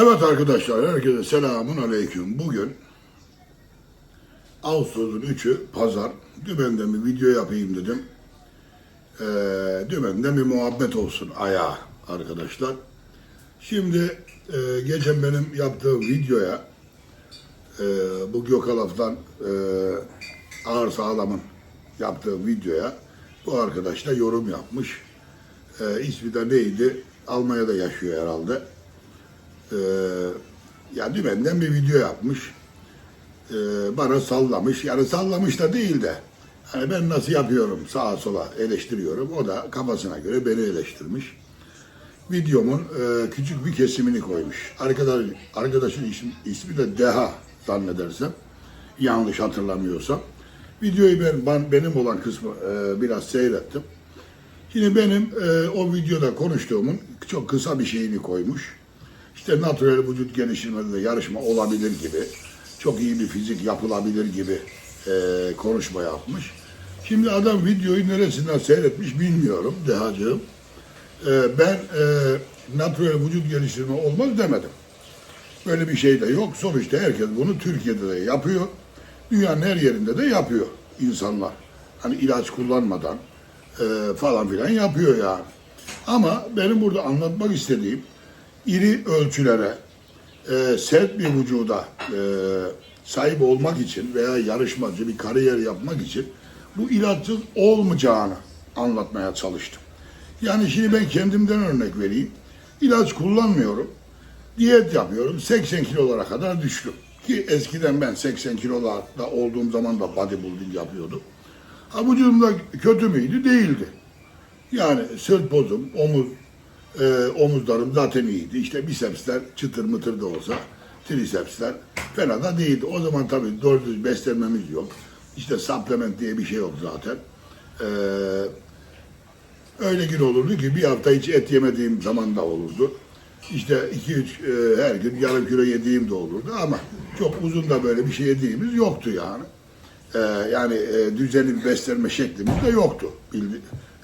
Evet arkadaşlar, herkese selamun aleyküm. Bugün Ağustos'un 3'ü pazar. Dümenden bir video yapayım dedim. Ee, dümenden bir muhabbet olsun ayağa arkadaşlar. Şimdi e, geçen benim yaptığım videoya e, bu Gökalaf'tan e, Ağır Sağlam'ın yaptığı videoya bu arkadaş da yorum yapmış. E, ismi de neydi? Almanya'da yaşıyor herhalde. Ee, ya dümenden bir video yapmış. Ee, bana sallamış. Yani sallamış da değil de. Hani ben nasıl yapıyorum sağa sola eleştiriyorum. O da kafasına göre beni eleştirmiş. Videomun e, küçük bir kesimini koymuş. Arkadaş, arkadaşın ismi, ismi de Deha zannedersem. Yanlış hatırlamıyorsam. Videoyu ben, ben benim olan kısmı e, biraz seyrettim. Şimdi benim e, o videoda konuştuğumun çok kısa bir şeyini koymuş. İşte natürel vücut geliştirmede yarışma olabilir gibi, çok iyi bir fizik yapılabilir gibi e, konuşma yapmış. Şimdi adam videoyu neresinden seyretmiş bilmiyorum Dehacığım. E, ben e, natürel vücut geliştirme olmaz demedim. Böyle bir şey de yok. Sonuçta herkes bunu Türkiye'de de yapıyor. Dünyanın her yerinde de yapıyor insanlar. Hani ilaç kullanmadan e, falan filan yapıyor yani. Ama benim burada anlatmak istediğim iri ölçülere, e, sert bir vücuda e, sahip olmak için veya yarışmacı bir kariyer yapmak için bu ilaçsız olmayacağını anlatmaya çalıştım. Yani şimdi ben kendimden örnek vereyim. İlaç kullanmıyorum. Diyet yapıyorum. 80 kilolara kadar düştüm. Ki eskiden ben 80 kilolarda olduğum zaman da bodybuilding yapıyordum. Ha vücudumda kötü müydü? Değildi. Yani sırt pozum, omuz, e, omuzlarım zaten iyiydi. İşte bisepsler çıtır mıtır da olsa trisepsler fena da değildi. O zaman tabii doğru düz beslenmemiz yok. İşte supplement diye bir şey yok zaten. Ee, öyle gün olurdu ki bir hafta hiç et yemediğim zaman da olurdu. İşte iki üç e, her gün yarım kilo yediğim de olurdu ama çok uzun da böyle bir şey yediğimiz yoktu yani. Ee, yani e, düzenli bir beslenme şeklimiz de yoktu. Bildi,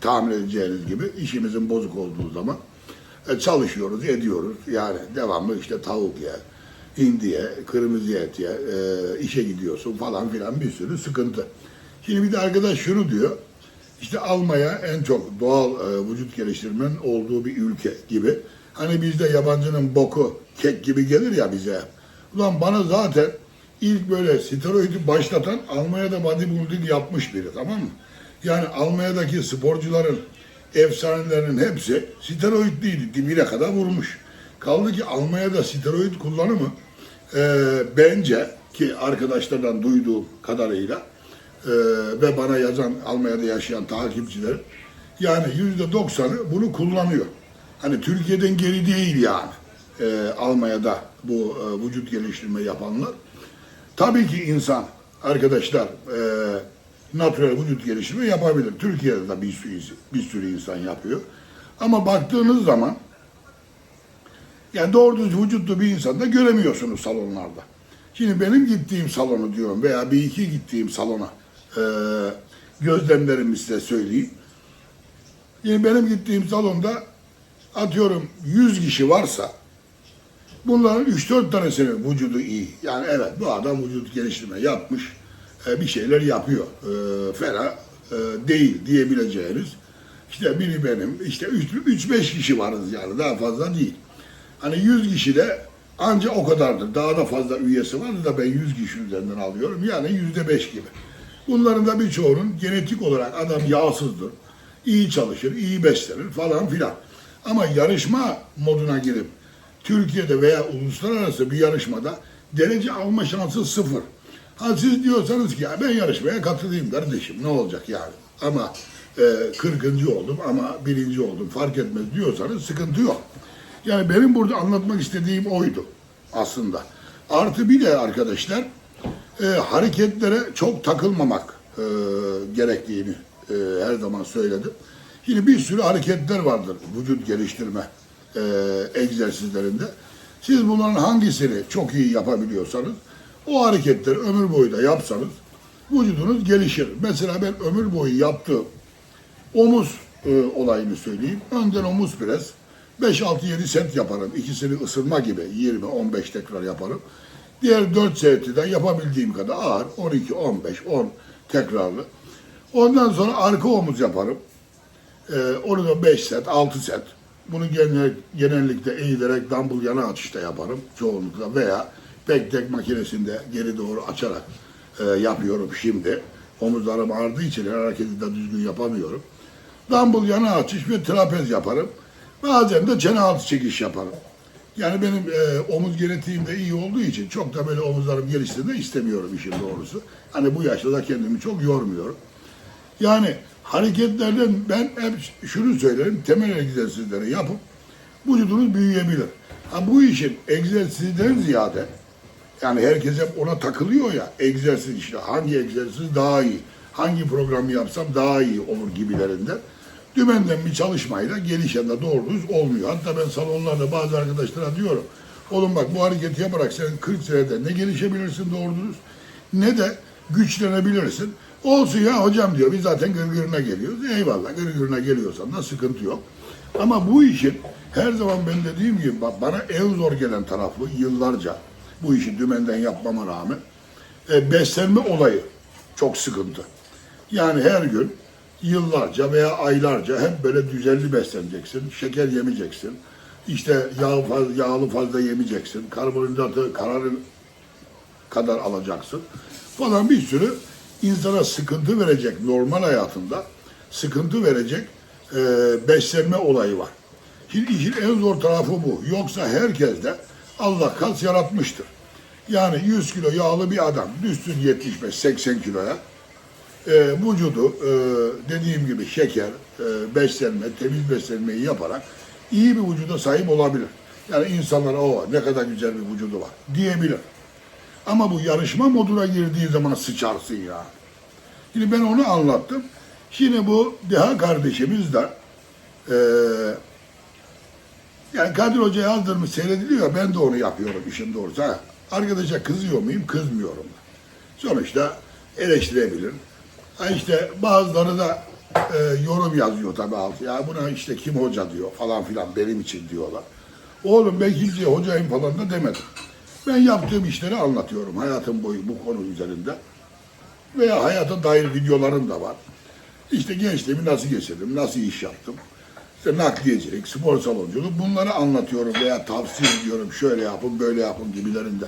tahmin edeceğiniz gibi işimizin bozuk olduğu zaman e, çalışıyoruz, ediyoruz. Yani devamlı işte tavuk ye, hindi ye, kırmızı et ye, e, işe gidiyorsun falan filan bir sürü sıkıntı. Şimdi bir de arkadaş şunu diyor, işte Almanya en çok doğal e, vücut geliştirmenin olduğu bir ülke gibi. Hani bizde yabancının boku kek gibi gelir ya bize. Ulan bana zaten ilk böyle steroidi başlatan Almanya'da bodybuilding yapmış biri tamam mı? Yani Almanya'daki sporcuların efsanelerinin hepsi steroidliydi. Dibine kadar vurmuş. Kaldı ki Almanya'da steroid kullanımı e, bence ki arkadaşlardan duyduğum kadarıyla e, ve bana yazan Almanya'da yaşayan takipçiler yani yüzde doksanı bunu kullanıyor. Hani Türkiye'den geri değil yani e, Almanya'da bu e, vücut geliştirme yapanlar. Tabii ki insan arkadaşlar e, natürel vücut gelişimi yapabilir. Türkiye'de de bir sürü, bir sürü insan yapıyor. Ama baktığınız zaman yani doğru düz vücutlu bir insan da göremiyorsunuz salonlarda. Şimdi benim gittiğim salonu diyorum veya bir iki gittiğim salona e, gözlemlerimi size söyleyeyim. Şimdi benim gittiğim salonda atıyorum 100 kişi varsa bunların 3-4 tanesinin vücudu iyi. Yani evet bu adam vücut geliştirme yapmış e, bir şeyler yapıyor. E, fena e, değil diyebileceğiniz. İşte biri benim, işte 3-5 kişi varız yani daha fazla değil. Hani 100 kişi de anca o kadardır. Daha da fazla üyesi var da ben 100 kişi üzerinden alıyorum. Yani yüzde beş gibi. Bunların da birçoğunun genetik olarak adam yağsızdır. iyi çalışır, iyi beslenir falan filan. Ama yarışma moduna girip Türkiye'de veya uluslararası bir yarışmada derece alma şansı sıfır. Ha siz diyorsanız ki ya ben yarışmaya katılayım kardeşim ne olacak yani. Ama e, 40. oldum ama birinci oldum fark etmez diyorsanız sıkıntı yok. Yani benim burada anlatmak istediğim oydu aslında. Artı bir de arkadaşlar e, hareketlere çok takılmamak e, gerektiğini e, her zaman söyledim. Şimdi bir sürü hareketler vardır vücut geliştirme e, egzersizlerinde. Siz bunların hangisini çok iyi yapabiliyorsanız o hareketleri ömür boyu da yapsanız vücudunuz gelişir. Mesela ben ömür boyu yaptığım omuz e, olayını söyleyeyim. Önden omuz pres, 5-6-7 set yaparım. İkisini ısınma gibi 20-15 tekrar yaparım. Diğer 4 seti de yapabildiğim kadar ağır 12, 15, 10 tekrarlı. Ondan sonra arka omuz yaparım. Ee, onu da 5 set, 6 set. Bunu genel, genellikle eğilerek dumbbell yana atışta yaparım çoğunlukla veya tek makinesinde geri doğru açarak e, yapıyorum şimdi. Omuzlarım ağrıdığı için her hareketi de düzgün yapamıyorum. Dumbbell yana açış ve trapez yaparım. Bazen de çene altı çekiş yaparım. Yani benim e, omuz genetiğim de iyi olduğu için çok da böyle omuzlarım gelişsin de istemiyorum işin doğrusu. Hani bu yaşta da kendimi çok yormuyorum. Yani hareketlerden ben hep şunu söylerim, temel egzersizleri yapıp vücudunuz büyüyebilir. Ha bu işin egzersizden ziyade yani herkes hep ona takılıyor ya egzersiz işte hangi egzersiz daha iyi, hangi programı yapsam daha iyi olur gibilerinden. Dümenden bir çalışmayla gelişen de doğru düz olmuyor. Hatta ben salonlarda bazı arkadaşlara diyorum. Oğlum bak bu hareketi yaparak sen 40 senede ne gelişebilirsin doğru düz ne de güçlenebilirsin. Olsun ya hocam diyor biz zaten gırgırına geliyoruz. Eyvallah gırgırına geliyorsan da sıkıntı yok. Ama bu işin her zaman ben dediğim gibi bana en zor gelen tarafı yıllarca bu işi dümenden yapmama rağmen e, beslenme olayı çok sıkıntı. Yani her gün yıllarca veya aylarca hep böyle düzenli besleneceksin. Şeker yemeyeceksin. İşte yağ fazla, yağlı fazla yemeyeceksin. Karbonhidratı kararın kadar alacaksın falan bir sürü insana sıkıntı verecek normal hayatında sıkıntı verecek e, beslenme olayı var. Şimdi işin en zor tarafı bu. Yoksa herkes de Allah kas yaratmıştır. Yani 100 kilo yağlı bir adam düşsün 75-80 kiloya e, vücudu e, dediğim gibi şeker, e, beslenme, temiz beslenmeyi yaparak iyi bir vücuda sahip olabilir. Yani insanlar o ne kadar güzel bir vücudu var diyebilir. Ama bu yarışma moduna girdiği zaman sıçarsın ya. Şimdi ben onu anlattım. Şimdi bu Deha kardeşimiz de eee yani Kadir Hoca yazdırmış seyrediliyor. Ben de onu yapıyorum işin doğrusu. Ha, arkadaşa kızıyor muyum? Kızmıyorum. Sonuçta eleştirebilir. Ha işte bazıları da e, yorum yazıyor tabii altı. Ya buna işte kim hoca diyor falan filan benim için diyorlar. Oğlum ben kimseye hocayım falan da demedim. Ben yaptığım işleri anlatıyorum hayatım boyu bu konu üzerinde. Veya hayata dair videolarım da var. İşte gençliğimi nasıl geçirdim, nasıl iş yaptım. İşte nakliyecilik, spor salonculuk bunları anlatıyorum veya tavsiye ediyorum. Şöyle yapın, böyle yapın gibilerinde.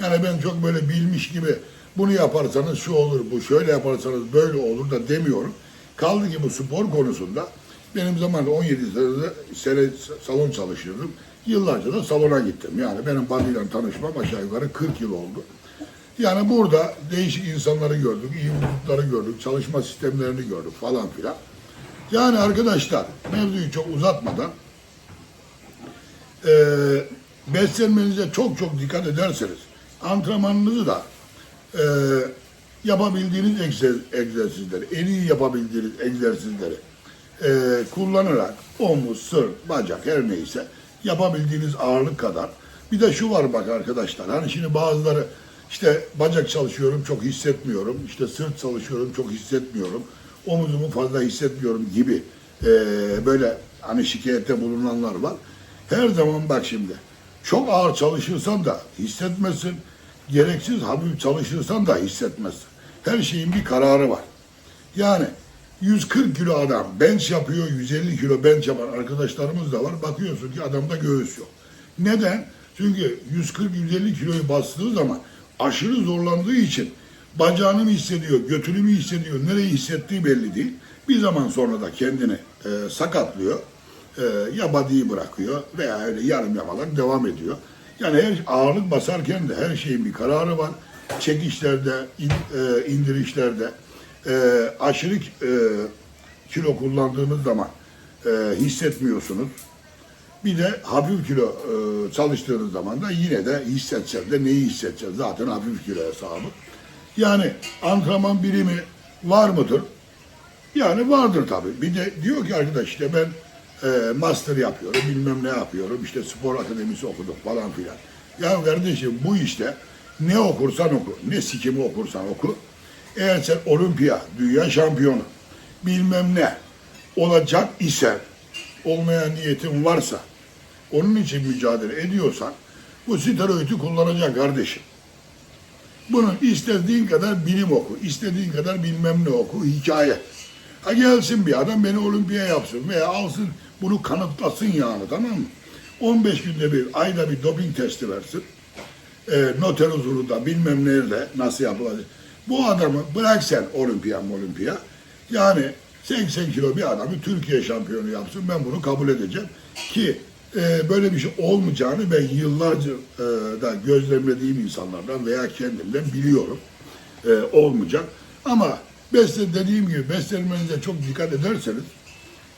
Yani ben çok böyle bilmiş gibi bunu yaparsanız şu olur, bu şöyle yaparsanız böyle olur da demiyorum. Kaldı ki bu spor konusunda benim zamanında 17 sene, sene salon çalışıyordum. Yıllarca da salona gittim. Yani benim body'yle tanışmam aşağı yukarı 40 yıl oldu. Yani burada değişik insanları gördük, iyi vücutları gördük, çalışma sistemlerini gördük falan filan. Yani arkadaşlar mevzuyu çok uzatmadan eee beslenmenize çok çok dikkat ederseniz antrenmanınızı da eee yapabildiğiniz egzer- egzersizleri, en iyi yapabildiğiniz egzersizleri eee, kullanarak omuz, sırt, bacak her neyse yapabildiğiniz ağırlık kadar. Bir de şu var bak arkadaşlar. Hani şimdi bazıları işte bacak çalışıyorum çok hissetmiyorum. işte sırt çalışıyorum çok hissetmiyorum. Omuzumu fazla hissetmiyorum gibi eee, böyle hani şikayette bulunanlar var. Her zaman bak şimdi çok ağır çalışırsan da hissetmesin. Gereksiz hafif çalışırsan da hissetmezsin. Her şeyin bir kararı var. Yani 140 kilo adam bench yapıyor, 150 kilo bench yapan arkadaşlarımız da var. Bakıyorsun ki adamda göğüs yok. Neden? Çünkü 140-150 kiloyu bastığı zaman aşırı zorlandığı için bacağını mı hissediyor, götünü mü hissediyor, nereyi hissettiği belli değil. Bir zaman sonra da kendini e, sakatlıyor. E, ya body'yi bırakıyor veya öyle yarım yamalak devam ediyor. Yani her ağırlık basarken de her şeyin bir kararı var. Çekişlerde, in- e, indirişlerde, e, aşırı e, kilo kullandığınız zaman e, hissetmiyorsunuz. Bir de hafif kilo e, çalıştığınız zaman da yine de hissedeceğiz de neyi hissedeceğiz? Zaten hafif kilo hesabı. Yani antrenman birimi var mıdır? Yani vardır tabii. Bir de diyor ki arkadaş işte ben e, master yapıyorum, bilmem ne yapıyorum, işte spor akademisi okuduk falan filan. Ya kardeşim bu işte ne okursan oku, ne sikimi okursan oku. Eğer sen olimpiya, dünya şampiyonu, bilmem ne olacak ise, olmayan niyetin varsa, onun için mücadele ediyorsan bu steroidi kullanacaksın kardeşim. Bunun istediğin kadar bilim oku, istediğin kadar bilmem ne oku, hikaye. Ha gelsin bir adam beni olimpiya yapsın veya alsın bunu kanıtlasın yani tamam mı? 15 günde bir, ayda bir doping testi versin. E, noter huzurunda bilmem nerede nasıl yapılacak. Bu adamı bırak sen olimpiya olimpiya. Yani 80 kilo bir adamı Türkiye şampiyonu yapsın ben bunu kabul edeceğim. Ki e, böyle bir şey olmayacağını ben yıllarca e, da gözlemlediğim insanlardan veya kendimden biliyorum. E, olmayacak. Ama besle dediğim gibi beslenmenize çok dikkat ederseniz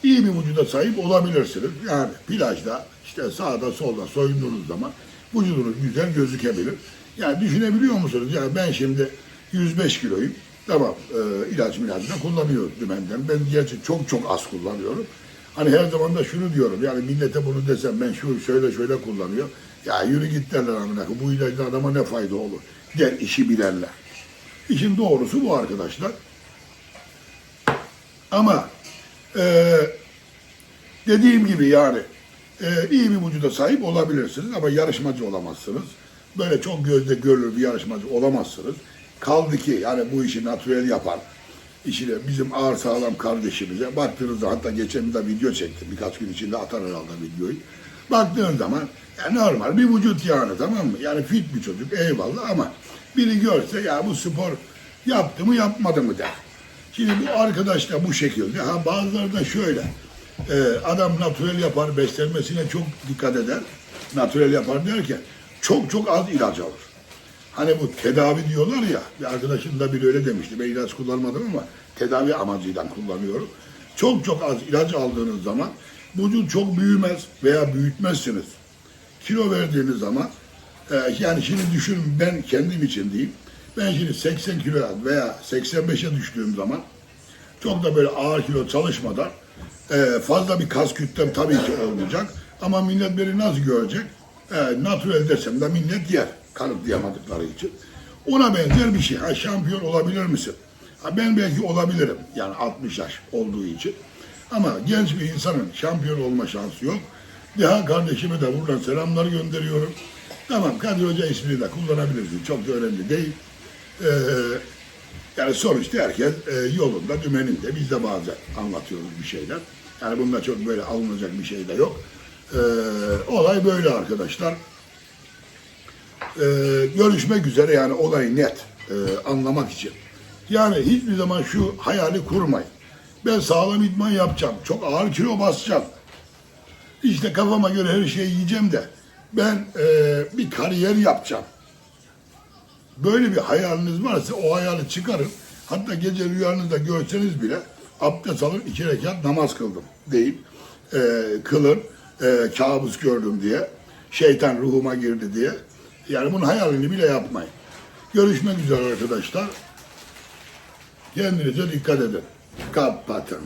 iyi bir vücuda sahip olabilirsiniz. Yani plajda işte sağda solda soyunduğunuz zaman vücudunuz güzel gözükebilir. Yani düşünebiliyor musunuz? Yani ben şimdi 105 kiloyum. Tamam e, ilaç milaç da kullanıyoruz dümenden. Ben gerçi çok çok az kullanıyorum. Hani her zaman da şunu diyorum yani millete bunu desem ben şu şöyle şöyle kullanıyor. Ya yürü git derler amına. Bu ilaçla adama ne fayda olur? Der işi bilenler. İşin doğrusu bu arkadaşlar. Ama e, dediğim gibi yani e, iyi bir vücuda sahip olabilirsiniz ama yarışmacı olamazsınız. Böyle çok gözde görülür bir yarışmacı olamazsınız. Kaldı ki yani bu işi natürel yapan, işini bizim ağır sağlam kardeşimize baktığınızda hatta geçen bir de video çektim. Birkaç gün içinde atar herhalde videoyu. Baktığın zaman ya normal bir vücut yani tamam mı? Yani fit bir çocuk eyvallah ama biri görse ya bu spor yaptı mı yapmadı mı der. Şimdi bu arkadaş da bu şekilde. Ha bazıları da şöyle. Ee, adam natürel yapar, beslenmesine çok dikkat eder. Natürel yapar derken çok çok az ilaç alır. Hani bu tedavi diyorlar ya, bir arkadaşım da biri öyle demişti. Ben ilaç kullanmadım ama tedavi amacıyla kullanıyorum. Çok çok az ilaç aldığınız zaman vücut çok büyümez veya büyütmezsiniz. Kilo verdiğiniz zaman e, yani şimdi düşünün ben kendim için diyeyim. Ben şimdi 80 kilo veya 85'e düştüğüm zaman çok da böyle ağır kilo çalışmadan e, fazla bir kas kütlem tabii ki olmayacak. Ama millet beni nasıl görecek? E, natürel desem de millet yer. Kanıtlayamadıkları için. Ona benzer bir şey. Ha şampiyon olabilir misin? Ha, ben belki olabilirim. Yani 60 yaş olduğu için. Ama genç bir insanın şampiyon olma şansı yok. Deha kardeşime de buradan selamlar gönderiyorum. Tamam Kadir Hoca ismini de kullanabilirsin. Çok da önemli değil. Ee, yani sonuçta herkes e, yolunda, dümeninde. Biz de bazen anlatıyoruz bir şeyler. Yani bunda çok böyle alınacak bir şey de yok. Ee, olay böyle arkadaşlar. Ee, görüşmek üzere yani olayı net e, anlamak için. Yani hiçbir zaman şu hayali kurmayın. Ben sağlam idman yapacağım. Çok ağır kilo basacağım. İşte kafama göre her şeyi yiyeceğim de ben e, bir kariyer yapacağım. Böyle bir hayaliniz varsa o hayali çıkarın. Hatta gece rüyanızda görseniz bile abdest alın iki rekat namaz kıldım deyip e, kılın e, kabus gördüm diye şeytan ruhuma girdi diye. Yani bunun hayalini bile yapmayın. Görüşmek üzere arkadaşlar. Kendinize dikkat edin. Kapatın.